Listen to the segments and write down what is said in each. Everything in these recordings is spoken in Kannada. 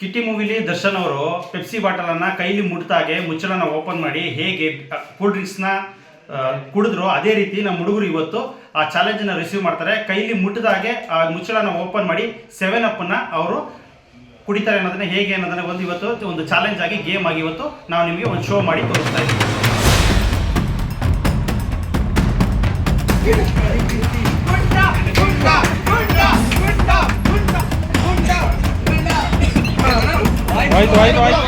ಕಿಟ್ಟಿ ಮೂವಿಲಿ ದರ್ಶನ್ ಅವರು ಪೆಪ್ಸಿ ಬಾಟಲನ್ನು ಕೈಲಿ ಮುಟ್ತಾಗೆ ಮುಚ್ಚಳನ ಓಪನ್ ಮಾಡಿ ಹೇಗೆ ಕೂಲ್ ಡ್ರಿಂಕ್ಸ್ನ ಕುಡಿದ್ರು ಅದೇ ರೀತಿ ನಮ್ಮ ಹುಡುಗರು ಇವತ್ತು ಆ ಚಾಲೆಂಜನ್ನು ರಿಸೀವ್ ಮಾಡ್ತಾರೆ. ಕೈಲಿ ಮುಟ್ಟಿದಾಗೆ ಆ ಮುಚ್ಚಳನ ಓಪನ್ ಮಾಡಿ ಸೆವೆನ್ ಅಪ್ಪನ್ನು ಅವರು ಕುಡಿತಾರೆ ಅನ್ನೋದನ್ನ ಹೇಗೆ ಅನ್ನೋದನ್ನ ಒಂದು ಇವತ್ತು ಒಂದು ಚಾಲೆಂಜ್ ಆಗಿ ಗೇಮ್ ಆಗಿ ಇವತ್ತು ನಾವು ನಿಮಗೆ ಒಂದು ಶೋ ಮಾಡಿ ತೋರಿಸ್ತಾ ಇದ್ದೀವಿ. ಆಯ್ತು ಆಯ್ತು ಆಯ್ತು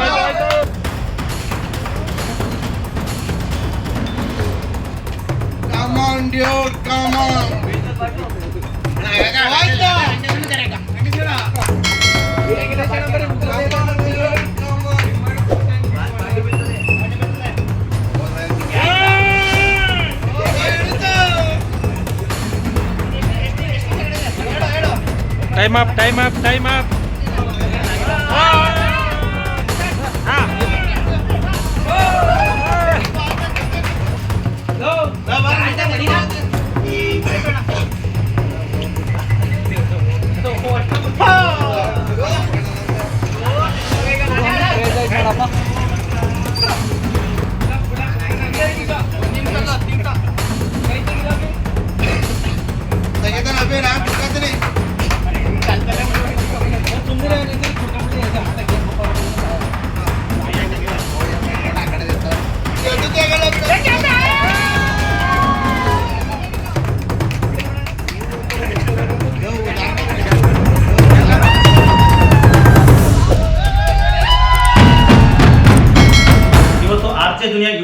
on, dude. Come on. Time up, time up, time up.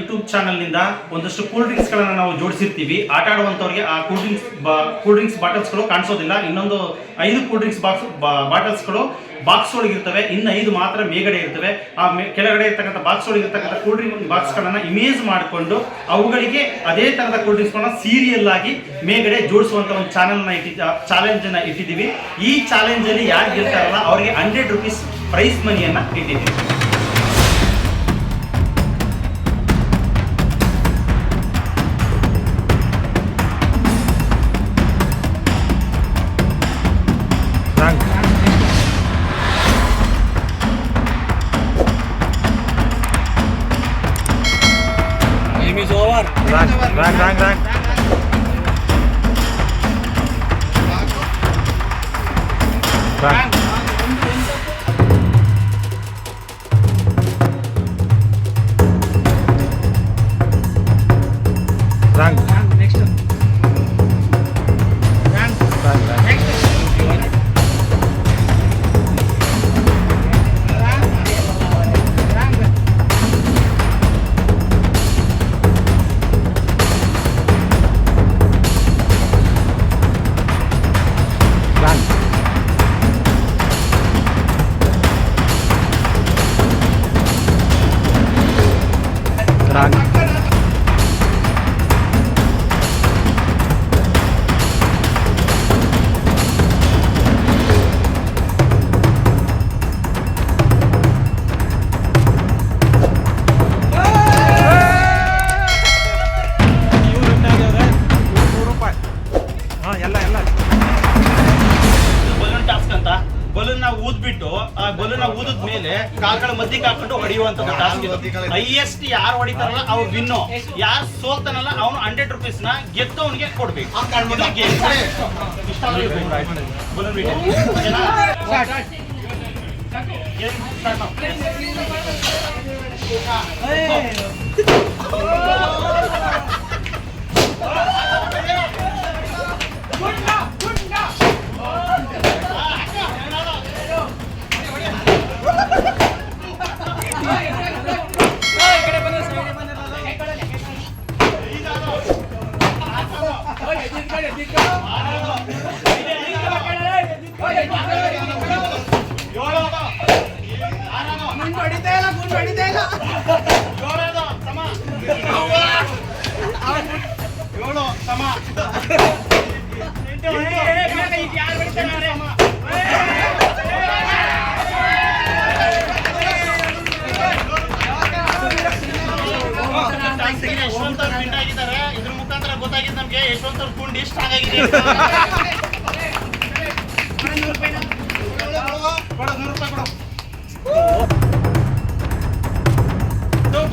YouTube ಚಾನಲ್ನಿಂದ ಒಂದಷ್ಟು ಕೂಲ್ ಡ್ರಿಂಕ್ಸ್ಗಳನ್ನು ನಾವು ಜೋಡಿಸಿರ್ತೀವಿ. ಆಟ ಆಡುವಂಥವ್ರಿಗೆ ಆ ಕೂಲ್ ಡ್ರಿಂಕ್ಸ್ ಕೂಲ್ ಡ್ರಿಂಕ್ಸ್ ಬಾಟಲ್ಸ್ಗಳು ಕಾಣಿಸೋದಿಲ್ಲ. ಇನ್ನೊಂದು ಐದು ಕೂಲ್ ಡ್ರಿಂಕ್ಸ್ ಬಾಕ್ಸ್ ಬಾಟಲ್ಸ್ಗಳು ಬಾಕ್ಸ್ ಒಳಗಿರ್ತವೆ ಇನ್ನು ಐದು ಮಾತ್ರ ಮೇಗಡೆ ಇರ್ತವೆ. ಆ ಕೆಳಗಡೆ ಇರ್ತಕ್ಕಂಥ ಬಾಕ್ಸ್ ಒಳಗಿರ್ತಕ್ಕಂಥ ಕೂಲ್ ಡ್ರಿಂಕ್ ಬಾಕ್ಸ್ಗಳನ್ನು ಇಮೇಜ್ ಮಾಡಿಕೊಂಡು ಅವುಗಳಿಗೆ ಅದೇ ಥರದ ಕೂಲ್ ಡ್ರಿಂಕ್ಸ್ಗಳನ್ನ ಸೀರಿಯಲ್ ಆಗಿ ಮೇಗಡೆ ಜೋಡಿಸುವಂಥ ಒಂದು ಚಾನಲ್ನ ಇಟ್ಟಿದ್ದ ಚಾಲೆಂಜನ್ನು ಇಟ್ಟಿದ್ದೀವಿ. ಈ ಚಾಲೆಂಜಲ್ಲಿ ಯಾರು ಗೆಲ್ತಾರಲ್ಲ, ಅವರಿಗೆ ಹಂಡ್ರೆಡ್ ರುಪೀಸ್ ಪ್ರೈಸ್ ಮನಿಯನ್ನು ಇಟ್ಟಿದ್ದೀವಿ. สร้าง ಕಾಲ್ಗಳ ಮಧ್ಯಕ್ಕೆ ಹಾಕೊಂಡು ಹೊಡೆಯುವಂತ ಟಾಸ್ಕ್ ಇದು. ಹೈಯೆಸ್ಟ್ ಯಾರು ಹೊಡಿತಾರಲ್ಲ ಅವ್ರು ವಿನ್ನು ಯಾರು ಸೋಲ್ತಾನಲ್ಲ ಅವನು ಹಂಡ್ರೆಡ್ ರುಪೀಸ್ನ ಗೆದ್ದವನಿಗೆ ಕೊಡ್ಬೇಕು. ಇದು game. ಇಷ್ಟ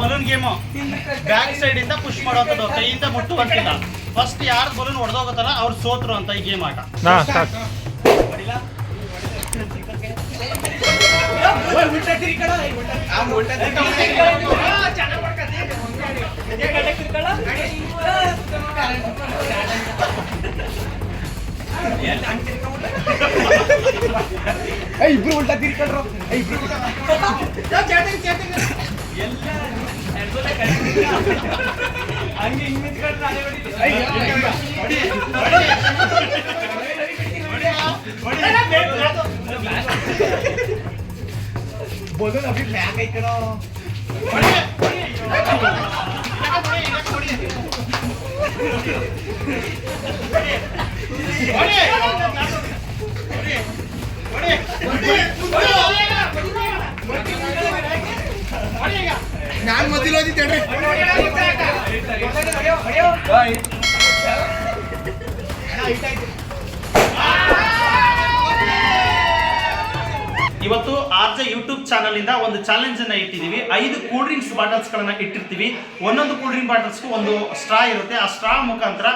ಬಲೂನ್ ಗೇಮ್ ಬ್ಯಾಕ್ ಸೈಡ್ ಇಂದ ಪುಷ್ ಮಾಡೋದು ಕೈಯಿಂದ ಮುಟ್ಟುವಂತಿಲ್ಲ ಫಸ್ಟ್ ಯಾರು ಬಲೂನ್ ಹೊಡೆದೋಗುತ್ತಲ್ಲ ಅವ್ರು ಸೋತ್ರು ಅಂತ ಈ ಗೇಮ್ ಆಟ ಹೊಡಿಲ್ಲ ಇಬ್ರು ಉಲ್ಟಾ ತಿರ್ಕೊಂಡ್ರು. ಇಬ್ರು ಬೋಲನ್ ಅಭಿ ಬ್ಯಾಕ್ ಐತನೋ. ನಾನು ಮಧ್ಯದಲ್ಲಿ ಓದಿದ್ದೇನೆ ಇವತ್ತು ಆರ್ ಜೆ ಯೂಟ್ಯೂಬ್ ಚಾನಲ್ ಇಂದ ಒಂದು ಚಾಲೆಂಜ್ ಅನ್ನ ಇಟ್ಟಿದೀವಿ ಐದು ಕೂಲ್ ಡ್ರಿಂಕ್ಸ್ ಬಾಟಲ್ಸ್ ಗಳನ್ನ ಇಟ್ಟಿರ್ತೀವಿ. ಒಂದೊಂದು ಕೂಲ್ ಡ್ರಿಂಕ್ ಬಾಟಲ್ಸ್ಗೂ ಒಂದು ಸ್ಟ್ರಾ ಇರುತ್ತೆ. ಆ ಸ್ಟ್ರಾ ಮುಖಾಂತರ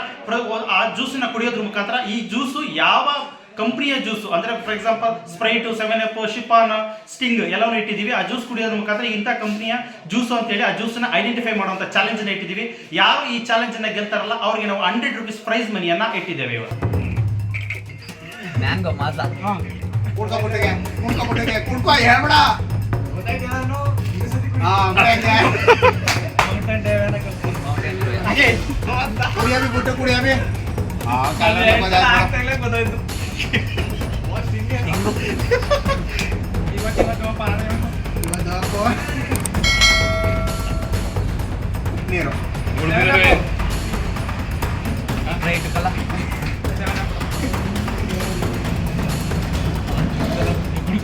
ಆ ಜ್ಯೂಸನ್ನ ಕುಡಿಯೋದ್ರ ಮುಖಾಂತರ ಈ ಜ್ಯೂಸು ಯಾವ ಕಂಪ್ನಿಯ ಜ್ಯೂಸು ಅಂದ್ರೆ ಫಾರ್ ಎಕ್ಸಾಂಪಲ್ ಸ್ಪ್ರೈಟು ಸೆವೆನ್ ಎಫ್ ಶಿಪಾನ್ ಸ್ಟಿಂಗ್ ಎಲ್ಲವನ್ನು ಇಟ್ಟಿದ್ದೀವಿ. ಆ ಜ್ಯೂಸ್ ಕುಡಿಯೋದ್ರ ಮುಖಾಂತರ ಇಂಥ ಕಂಪ್ನಿಯ ಜ್ಯೂಸು ಅಂತೇಳಿ ಆ ಜ್ಯೂಸನ್ನ ಐಡೆಂಟಿಫೈ ಮಾಡುವಂಥ ಚಾಲೆಂಜ್ ಅನ್ನ ಇಟ್ಟಿದ್ದೀವಿ. ಯಾರು ಈ ಚಾಲೆಂಜ್ ಅನ್ನ ಗೆಲ್ತಾರಲ್ಲ ಅವ್ರಿಗೆ ನಾವು ಹಂಡ್ರೆಡ್ ರುಪೀಸ್ ಪ್ರೈಸ್ ಮನಿಯನ್ನ ಇಟ್ಟಿದ್ದೇವೆ ಇವತ್ತು. ಮ್ಯಾಂಗೋ कुणका कुठे घ्या कुणका कुठे घ्या कुणको आहे बडा हा कुडिया भी कुठे कुडिया भी हा काय बदल Negro. Volver a ver. Ah, ahí te cala.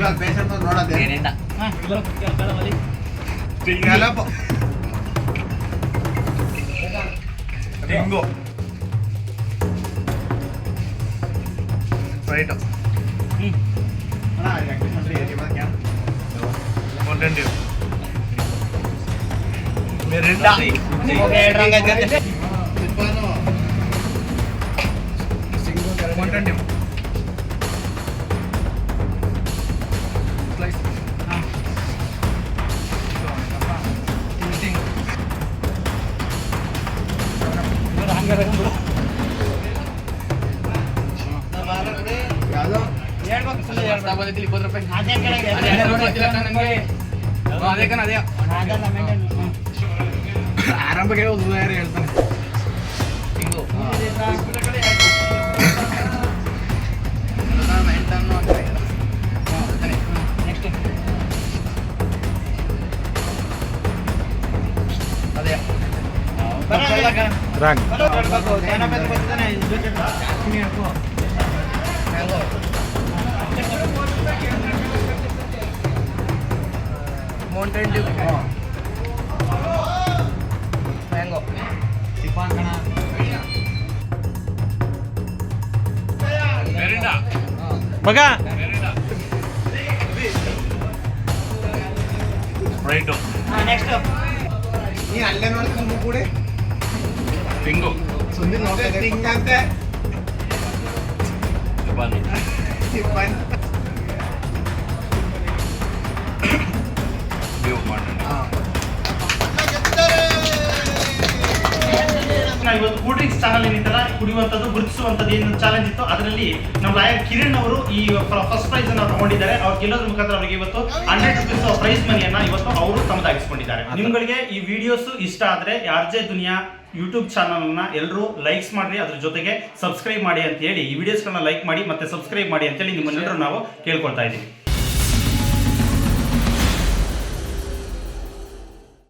ಕಲ್ಲ ಪೇಷಂಟ್ ನೋಡೋದೇ ಏನಿಲ್ಲ ಎಲ್ಲಪ್ಪ ಡೆಂಗು ರೈಟ್ ಯಾವ್ದು ಇಪ್ಪತ್ತು ರೂಪಾಯಿ ಅದೇ ಕಣ ಅದೇ ಆರಂಭಕ್ಕೆ ಒಂದು ಯಾರು ಹೇಳ್ತಾನೆ ಹಿಂಗು ಅದೇ മൗണ്ടൻ ഡ്യൂ മാംഗോ ചിപ്പാക്കണ. മക. റൈറ്റോ നെക്സ്റ്റ് നീ അല്ലെന്നോട് മുമ്പ് കൂടെ? പിങ്കോ സുന്ദി നോക്കത്തെ പിങ്കത്തെ ജപ്പാൻ ജപ്പാൻ ಇವತ್ತು ಕೂಲ್ ಡ್ರಿಂಕ್ಸ್ ಚಾನಲ್ ಏನಿದ್ದಲ್ಲ ಕುಡಿಯುವಂಥದ್ದು ಗುರುತಿಸುವಂಥದ್ದು ಏನು ಚಾಲೆಂಜ್ ಇತ್ತು ಅದರಲ್ಲಿ ನಮ್ಮ ರಾಯ ಕಿರಣ್ ಅವರು ಈ ಫಸ್ಟ್ ಪ್ರೈಸ್ ಅನ್ನು ತಗೊಂಡಿದ್ದಾರೆ. ಅವ್ರು ಗೆಲ್ಲೋದ್ರ ಮುಖಾಂತರ ಅವರಿಗೆ ಇವತ್ತು ಹಂಡ್ರೆಡ್ ರುಪೀಸ್ ಪ್ರೈಸ್ ಮನಿಯನ್ನ ಇವತ್ತು ಅವರು ತಮ್ಮದಾಗಿಸ್ಕೊಂಡಿದ್ದಾರೆ. ನಿಮ್ಗಳಿಗೆ ಈ ವಿಡಿಯೋಸ್ ಇಷ್ಟ ಆದ್ರೆ ಯಾರ್ಜೆ ದುನಿಯಾ ಯೂಟ್ಯೂಬ್ ಚಾನಲ್ನ ಎಲ್ಲರೂ ಲೈಕ್ಸ್ ಮಾಡಿ ಅದ್ರ ಜೊತೆಗೆ ಸಬ್ಸ್ಕ್ರೈಬ್ ಮಾಡಿ ಅಂತ ಹೇಳಿ ಈ ವಿಡಿಯೋಸ್ಗಳನ್ನ ಲೈಕ್ ಮಾಡಿ ಮತ್ತೆ ಸಬ್ಸ್ಕ್ರೈಬ್ ಮಾಡಿ ಅಂತೇಳಿ ನಿಮ್ಮನ್ನೆಲ್ಲರೂ ನಾವು ಕೇಳ್ಕೊಳ್ತಾ ಇದ್ದೀವಿ.